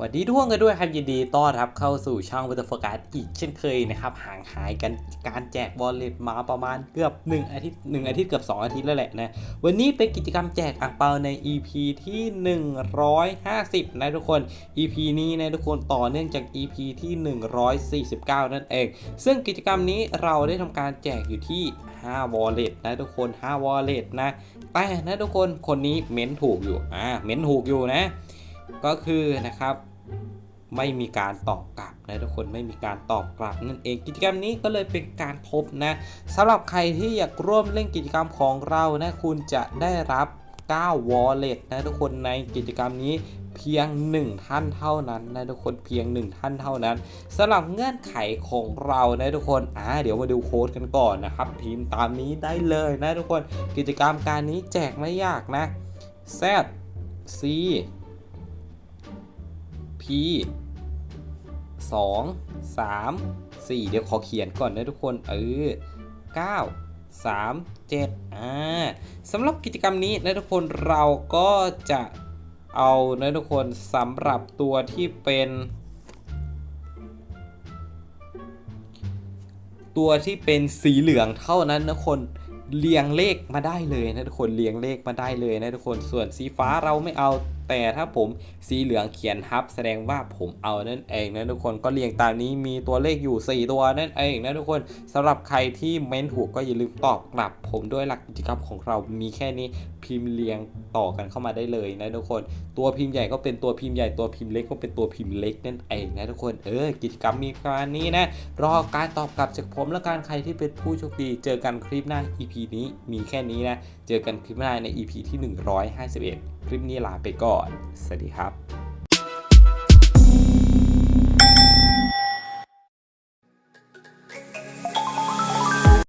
สวัสดีทุกคนกันด้วยครับยินดีต้อนรับเข้าสู่ช่องวัตโฟกัสอีกเช่นเคยนะครับห่างหายกันการแจกบอลเลตมาประมาณเกือบ 1 อาทิตย์1อาทิตย์เกือบ 2 อาทิตย์แล้วแหละนะวันนี้เป็นกิจกรรมแจกอ่างเปาใน EP ที่ 150 นะทุกคน EP นี้นะทุกคนต่อเนื่องจาก EP ที่ 149 นั่นเอง ซึ่งกิจกรรมนี้เราได้ทำการแจกอยู่ที่5 wallet นะทุกคน5 wallet นะแต่นะทุกคนคนนี้เม้นถูกอยู่อ่าเม้นถูกอยู่นะ ก็คือนะครับ ไม่มีการตอบกลับนะทุกคนไม่มีการตอบกลับนั่นเองกิจกรรมนี้ก็เลยเป็นการทบนะสำหรับใครที่อยากร่วมเล่นกิจกรรมของเรานะคุณจะได้รับ 9 wallet นะทุกคนในกิจกรรมนี้เพียง 1 ท่านเท่านั้นนะทุกคนเพียง 1 ท่านเท่านั้นสำหรับเงื่อนไขของเรานะทุกคนอ่าเดี๋ยวมาดูโค้ดกันก่อนนะครับพิมตามนี้ได้เลยนะทุกคนกิจกรรมการนี้แจกไม่ยากนะ Z C 2 3 4 เดี๋ยวขอเขียนก่อนนะทุกคน เออ 9 3 7อ่าสำหรับกิจกรรมนี้นะทุกคนเราก็จะเอานะทุกคนสำหรับตัวที่เป็น ตัวที่เป็นสีเหลืองเท่านั้นนะคนเรียงเลขมาได้เลยนะทุกคนเรียงเลขมาได้เลยนะทุกคนส่วนสีฟ้าเราไม่เอา แต่ถ้าผมสีเหลืองเขียนทับ แสดงว่าผมเอานั่นเองนะทุกคนก็เรียงตามนี้มีตัวเลขอยู่ 4 ตัวนั่นเองนะทุกคนสำหรับใครที่เม้นถูกก็อย่าลืมตอบกลับ ผมด้วยหลักกิจกรรมของเรามีแค่นี้พิมพ์เรียงต่อกันเข้ามาได้เลยนะทุกคน ตัวพิมพ์ใหญ่ก็เป็นตัวพิมพ์ใหญ่ตัวพิมพ์เล็กก็เป็นตัวพิมพ์เล็กนั่นเองนะทุกคนเออกิจกรรมมีประมาณนี้นะรอการตอบกลับจากผมและการใครที่เป็นผู้โชคดี เจอกันคลิปหน้า EP นี้มีแค่นี้นะเจอกันคลิปหน้าใน EP ที่ 151 คลิปนี้ลาไปก่อนอน สวัสดีครับ